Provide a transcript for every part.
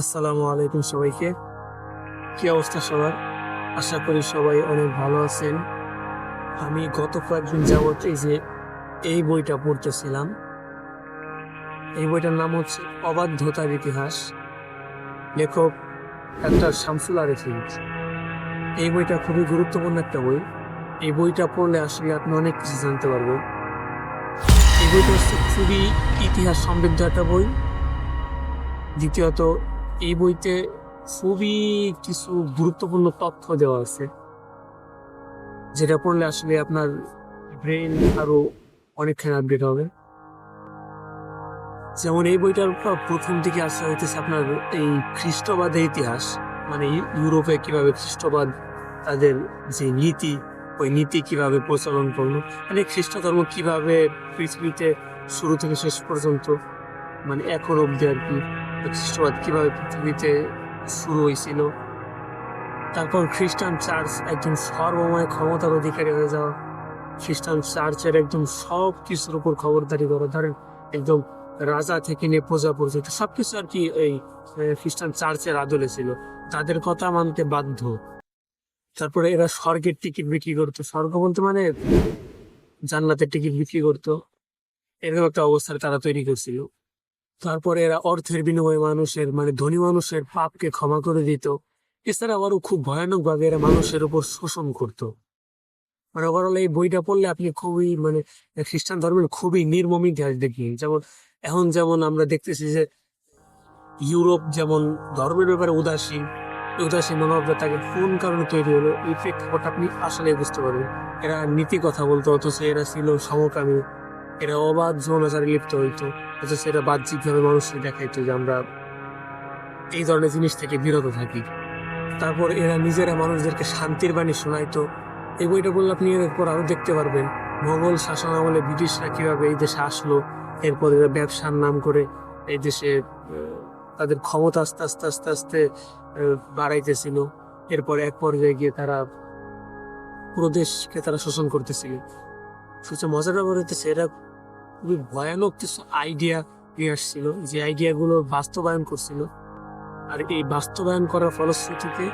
আসসালামু আলাইকুম সবাইকে। কি অবস্থা সবার? আশা করি সবাই অনেক ভালো আছেন। আমি গত কয়েকদিন যাবত এই যে এই বইটা পড়তেছিলাম। এই বইটার নাম হচ্ছে অবাধ্যতার ইতিহাস। লেখক ডাক্তার শামসুল আরেফিন এই বইটা খুবই গুরুত্বপূর্ণ একটা বই। এই বইটা পড়লে আসলে আপনি অনেক কিছু জানতে পারবেন। এই বইটা হচ্ছে খুবই ইতিহাস সমৃদ্ধ একটা বই। দ্বিতীয়ত এই বইতে খুবই কিছু গুরুত্বপূর্ণ তথ্য দেওয়া আছে, যেটা পড়লে আসলে আপনার ব্রেন আরও অনেকখানি আপডেট হবে। যেমন এই বইটার প্রথম দিকে আসা হইতেছে আপনার এই খ্রিস্টবাদের ইতিহাস মানে ইউরোপে কীভাবে খ্রিস্টবাদ তাদের যে নীতি, ওই নীতি কীভাবে প্রচলন করল মানে খ্রিস্ট ধর্ম কীভাবে পৃথিবীতে শুরু থেকে শেষ পর্যন্ত মানে এখন অব্দি আর কি খ্রিস্টবাদ কীভাবে পৃথিবীতে শুরু হয়েছিল। তারপর খ্রিস্টান চার্চ একদম সর্বময় ক্ষমতার অধিকারী হয়ে যাওয়া। খ্রিস্টান চার্চের একদম সব কিছুর উপর খবরদারি করা। ধরেন, একদম রাজা থেকে নিয়ে প্রজা পর্যন্ত সবকিছু আর কি এই খ্রিস্টান চার্চের আদলে ছিল। তাদের কথা মানতে বাধ্য। তারপরে এরা স্বর্গের টিকিট বিক্রি করতো। স্বর্গ বলতে মানে জান্নাতের টিকিট বিক্রি করতো। এরকম একটা অবস্থায় তারা তৈরি করছিল। তারপরে এরা অর্থের বিনিময়ে মানুষের মানে ধনী মানুষের পাপকে ক্ষমা করে দিত। এছাড়া আবারও খুব ভয়ানক ভাবে এরা মানুষের উপর শোষণ করত। মানে ওভারঅল এই বইটা পড়লে আপনি খুবই মানে খ্রিস্টান ধর্মের খুবই নির্মম ইতিহাস দেখি যেমন, এখন যেমন আমরা দেখতেছি যে ইউরোপ যেমন ধর্মের ব্যাপারে উদাসীন উদাসীন মনোভাবটা তাকে কোন কারণে তৈরি হলো, এই প্রেক্ষাপট আপনি আসলে বুঝতে পারবেন। এরা নীতি কথা বলতো, অথচ এরা ছিল সমকামী এরা অবাধ যৌনাচারে লিপ্ত হইতো, অথচ এরা বাহ্যিকভাবে মানুষকে দেখাইতো যে আমরা এই ধরনের জিনিস থেকে বিরত থাকি। তারপর এরা নিজেরা মানুষদেরকে শান্তির বাণী শোনাইতো। এই বইটা বললে আপনি এরপর আরও দেখতে পারবেন, মোগল শাসন আমলে ব্রিটিশরা কীভাবে এই দেশে আসলো, এরপর এরা ব্যবসার নাম করে এই দেশে তাদের ক্ষমতা আস্তে আস্তে আস্তে আস্তে বাড়াইতেছিল। এরপর এক পর্যায়ে গিয়ে তারা পুরো দেশকে তারা শোষণ করতেছিল। সবচেয়ে মজার ব্যাপার হচ্ছে এরা খুবই ভয়ানক কিছু আইডিয়া নিয়ে আসছিল। যে আইডিয়াগুলো বাস্তবায়ন করছিল। আর এই বাস্তবায়ন করার ফলশ্রুতিতে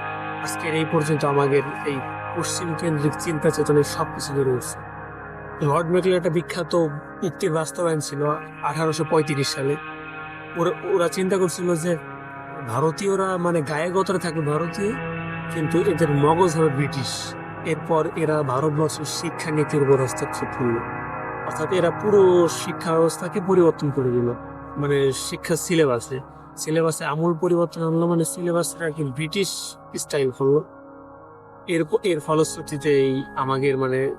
আজকের এই পর্যন্ত আমাদের এই পশ্চিম কেন্দ্রিক চিন্তা চেতনায় সব কিছু বেড়ে উঠছে লর্ড মেকলের একটা বিখ্যাত উক্তির বাস্তবায়ন ছিল আঠারোশো পঁয়ত্রিশ সালে। ওরা ওরা চিন্তা করছিল যে ভারতীয়রা মানে গায়ে গতরে থাকবে ভারতীয়, কিন্তু এদের মগজ হবে ব্রিটিশ। এরপর এরা ভারতবর্ষের শিক্ষা নীতির উপর হস্তক্ষেপ করল। অর্থাৎ এরা পুরো শিক্ষা ব্যবস্থাকে পরিবর্তন করে দিল। মানে শিক্ষা সিলেবাসে সিলেবাসে আমূল পরিবর্তন আনলো মানে সিলেবাসটা আর কি ব্রিটিশ স্টাইল হলো। এর এর ফলশ্রুতিতে এই আমাদের মানে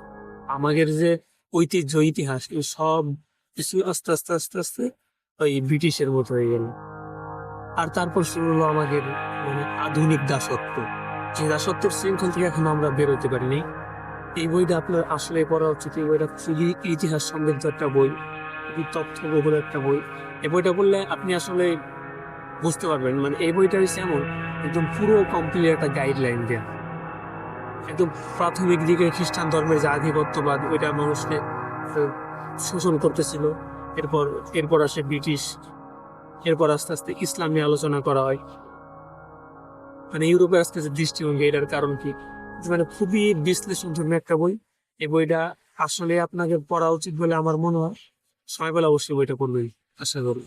আমাদের যে ঐতিহ্য, ইতিহাস এই সব কিছু আস্তে আস্তে আস্তে আস্তে ওই ব্রিটিশের মতো হয়ে গেল। আর তারপর শুরু হলো আমাদের মানে আধুনিক দাসত্ব। যে দাসত্বের শৃঙ্খল থেকে এখন আমরা বেরোতে পারিনি। এই বইটা আপনার আসলে পড়া উচিত, এই বইটা খুবই ইতিহাস সমৃদ্ধ একটা বই, খুবই তথ্যবহুল একটা বই। এই বইটা পড়লে আপনি আসলে বুঝতে পারবেন মানে এই বইটা হচ্ছে এমন, একদম পুরো কমপ্লিট একটা গাইডলাইন দেয়া। একদম প্রাথমিক দিকে খ্রিস্টান ধর্মের যে আধিপত্যবাদ, ওইটা মানুষকে শোষণ করতেছিল। এরপর এরপর আসে ব্রিটিশ, এরপর আস্তে আস্তে ইসলাম নিয়ে আলোচনা করা হয়। মানে ইউরোপের আস্তে আস্তে দৃষ্টিভঙ্গি, এটার কারণ কি? মানে খুবই বিশ্লেষণ ধর্মী একটা বই। এই বইটা আসলে আপনাকে পড়া উচিত বলে আমার মনে হয়। সবাই বলে অবশ্যই বইটা পড়বেই আশা করি।